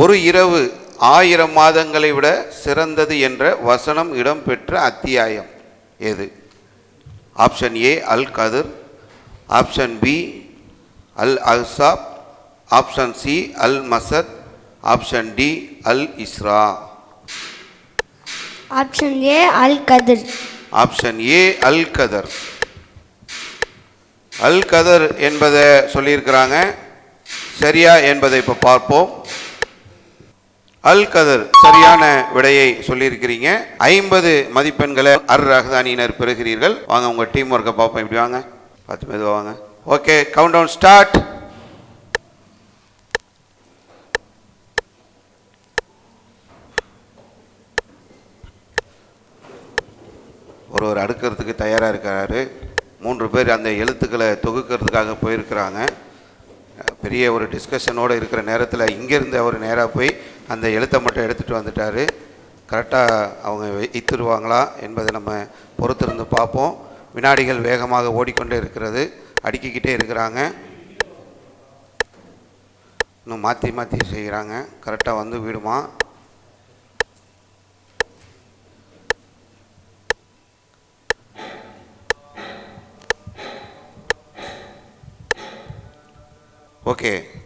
ஒரு இரவு ஆயிரம் மாதங்களை விட சிறந்தது என்ற வசனம் இடம்பெற்ற அத்தியாயம் எது? ஆப்ஷன் ஏ அல் கதிர் ஆப்ஷன் பி அல் அஹ்சாப் ஆப்ஷன் சி அல் மசத் ஆப்ஷன் டி அல் இஸ்ரா ஆப்ஷன் ஏ அல் கதிர் ஆப்ஷன் ஏ அல் கதர் அல் கதர் என்பதை சொல்லியிருக்கிறாங்க. சரியா என்பதை இப்போ பார்ப்போம். அல் கதர் சரியான விடையை சொல்லியிருக்கிறீங்க. ஐம்பது மதிப்பெண்களை அர் ரஹதானியினர் பெறுகிறீர்கள். வாங்க உங்கள் டீம் ஒர்க்கை பார்ப்போம். இப்படி வாங்க. பார்த்து மெதுவாக வாங்க. ஓகே கவுண்ட் டவுன் ஸ்டார்ட் ஒருவர் அடுக்கிறதுக்கு தயாராக இருக்கிறாரு மூன்று பேர் அந்த எழுத்துக்களை தொகுக்கிறதுக்காக போயிருக்கிறாங்க. பெரிய ஒரு டிஸ்கஷனோடு இருக்கிற நேரத்தில் இங்கேருந்து அவர் நேராக போய் அந்த எழுத்தை மட்டும் எடுத்துகிட்டு வந்துட்டார். கரெக்டாக அவங்க வைத்துருவாங்களா என்பதை நம்ம பொறுத்திருந்து பார்ப்போம். வினாடிகள் வேகமாக ஓடிக்கொண்டே இருக்கிறது. அடுக்கிக்கிட்டே இருக்கிறாங்க. இன்னும் மாற்றி மாற்றி செய்கிறாங்க. கரெக்டாக வந்து விடுமா? ஓகே.